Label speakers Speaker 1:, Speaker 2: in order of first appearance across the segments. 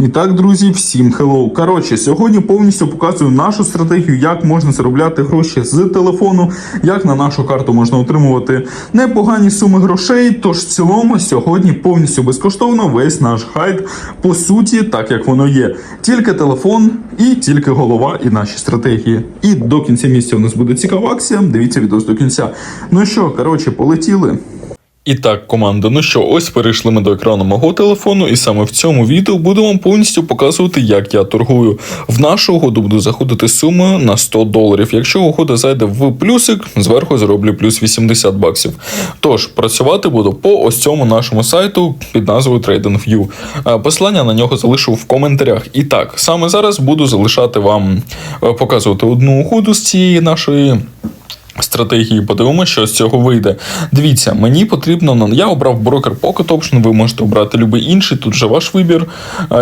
Speaker 1: І так, друзі, всім хеллоу. Коротше, сьогодні повністю показую нашу стратегію, як можна заробляти гроші з телефону, як на нашу карту можна отримувати непогані суми грошей. Тож в цілому сьогодні повністю безкоштовно весь наш хайт по суті, так як воно є. Тільки телефон і тільки голова і наші стратегії. І до кінця місяця у нас буде цікава акція. Дивіться відео до кінця. Ну що, коротше, полетіли. І так, команда, ну що, ось перейшли ми до екрану мого телефону, і саме в цьому відео буду вам повністю показувати, як я торгую. В нашу угоду буду заходити сумою на 100 доларів. Якщо угода зайде в плюсик, зверху зроблю плюс 80 баксів. Тож працювати буду по ось цьому нашому сайту під назвою TradingView. Е, Посилання на нього залишу в коментарях. І так, саме зараз буду залишати вам е, показувати одну угоду з цієї нашої стратегії. Подивимося, що з цього вийде. Дивіться, мені потрібно. Я обрав брокер Pocket Option, ви можете обрати будь-який інший, тут же ваш вибір.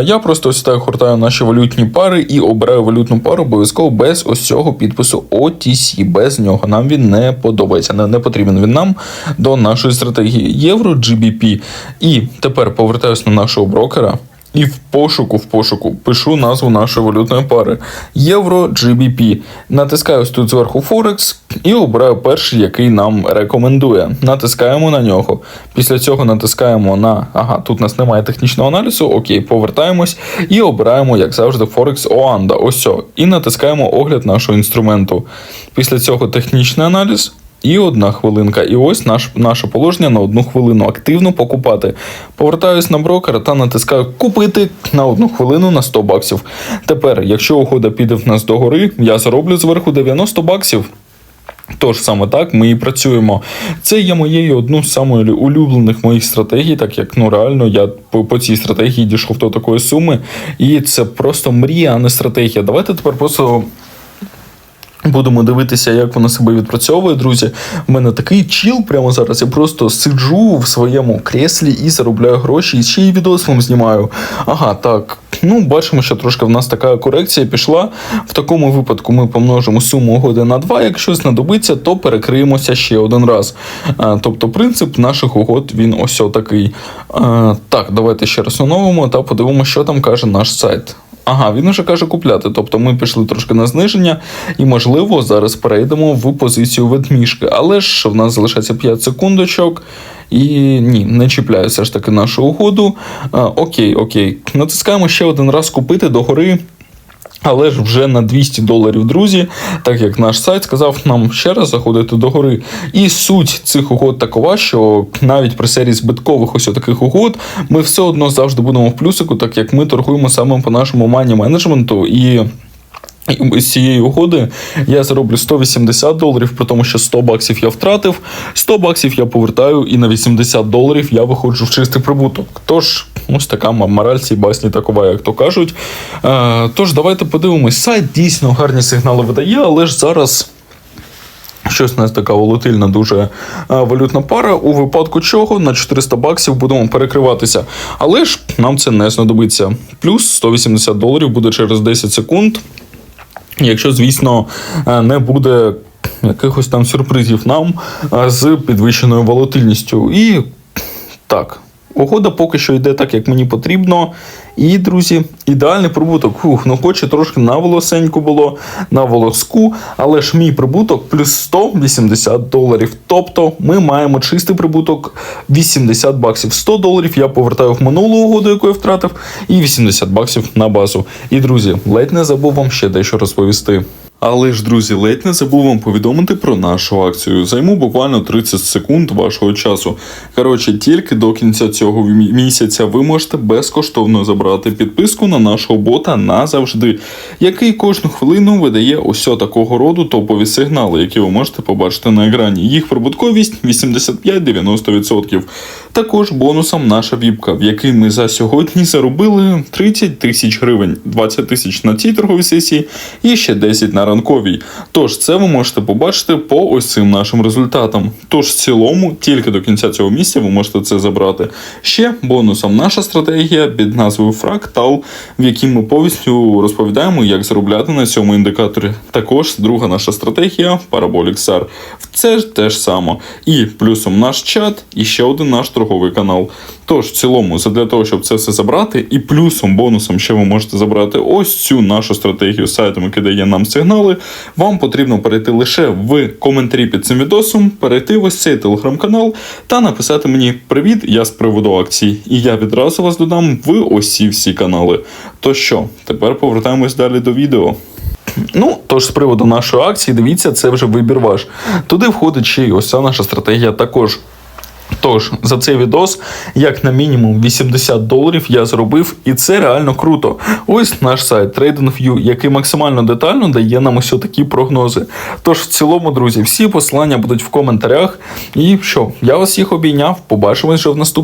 Speaker 1: Я просто ось так гортаю наші валютні пари і обираю валютну пару обов'язково без ось цього підпису OTC. Без нього нам він не подобається. Не, не потрібен він нам до нашої стратегії Євро GBP. І тепер повертаюся на нашого брокера. І в пошуку, в пошуку пишу назву нашої валютної пари Євро GBP. Натискаю ось тут зверху Forex і обираю перший, який нам рекомендує. Натискаємо на нього. Після цього натискаємо на. Ага, тут у нас немає технічного аналізу. Окей, повертаємось і обираємо, як завжди, Forex Oanda. Ось. І натискаємо огляд нашого інструменту. Після цього технічний аналіз. І одна хвилинка. І ось наш, наше положення на одну хвилину. Активно покупати. Повертаюсь на брокера та натискаю купити на одну хвилину на 100 баксів. Тепер, якщо угода піде в нас догори, я зароблю зверху 90 баксів. Тож саме так ми і працюємо. Це є моєю одну з самих улюблених моїх стратегій, так як ну реально я по, по цій стратегії дійшов до такої суми. І це просто мрія, а не стратегія. Давайте тепер просто Будемо дивитися, як вона себе відпрацьовує, друзі. У мене такий чіл прямо зараз. Я просто сиджу в своєму креслі і заробляю гроші, і ще й відос вам знімаю. Ага, так. Ну, бачимо, що трошки в нас така корекція пішла. В такому випадку ми помножимо суму угоди на 2. Якщо знадобиться, то перекриємося ще один раз. Тобто, принцип наших угод він ось такий. Так, давайте ще раз оновимо та подивимося, що там каже наш сайт. Ага, він уже каже купляти. Тобто ми пішли трошки на зниження, і, можливо, зараз перейдемо в позицію ведмішки. Але ж в нас залишається 5 секундочок. І ні, не чіпляю все ж таки нашу угоду. А, окей, окей. Натискаємо ще один раз купити догори. Але ж вже на 200 доларів, друзі, так як наш сайт сказав нам ще раз заходити до гори. І суть цих угод такова, що навіть при серії збиткових ось таких угод ми все одно завжди будемо в плюсику, так як ми торгуємо саме по нашому мані менеджменту і. З цієї угоди я зароблю 180 доларів, при тому, що 100 баксів я втратив, 100 баксів я повертаю, і на 80 доларів я виходжу в чистий прибуток. Тож, ось така мораль цієї басні такова, як то кажуть. Е, тож, давайте подивимось. Сайт дійсно гарні сигнали видає, але ж зараз. Щось у нас така волатильна дуже е, валютна пара. У випадку чого на 400 баксів будемо перекриватися. Але ж нам це не знадобиться. Плюс 180 доларів буде через 10 секунд. Якщо, звісно, е, не буде якихось там сюрпризів нам з підвищеною волатильністю. І так, угода поки що йде так, як мені потрібно. І, друзі, ідеальний прибуток. Фух, ну хоче трошки на волосеньку було, на волоску, але ж мій прибуток плюс 180 доларів. Тобто ми маємо чистий прибуток 80 баксів. 100 доларів я повертаю в минулу угоду, яку я втратив, і 80 баксів на базу. І, друзі, ледь не забув вам ще дещо розповісти. Але ж, друзі, ледь не забув вам повідомити про нашу акцію. Займу буквально 30 секунд вашого часу. Коротше, тільки до кінця цього місяця ви можете безкоштовно забрати підписку на нашого бота назавжди, який кожну хвилину видає ось такого роду топові сигнали, які ви можете побачити на екрані. Їх прибутковість 85-90%. Також бонусом наша віпка, в якій ми за сьогодні заробили 30 тисяч гривень, 20 тисяч на цій торговій сесії і ще 10 на ранковій. Тож це ви можете побачити по ось цим нашим результатам. Тож в цілому, тільки до кінця цього місця ви можете це забрати. Ще бонусом наша стратегія під назвою Фрактал, в якій ми повністю розповідаємо, як заробляти на цьому індикаторі. Також друга наша стратегія Parabolic SAR. Це ж те ж саме. І плюсом наш чат, і ще один наш торговий канал. Тож, в цілому, для того, щоб це все забрати, і плюсом, бонусом ще ви можете забрати ось цю нашу стратегію з сайтом, який дає нам сигнали. Вам потрібно перейти лише в коментарі під цим відосом, перейти в ось цей телеграм-канал та написати мені Привіт, я з приводу акцій. І я відразу вас додам в ось ці всі канали. То що, тепер повертаємось далі до відео. Ну, тож з приводу нашої акції, дивіться, це вже вибір ваш. Туди входить ще й ось ця наша стратегія також. Тож, за цей відос, як на мінімум 80 доларів я зробив, і це реально круто. Ось наш сайт TradingView, який максимально детально дає нам ось такі прогнози. Тож, в цілому, друзі, всі посилання будуть в коментарях. І що, я вас всіх обійняв. Побачимось вже в наступному.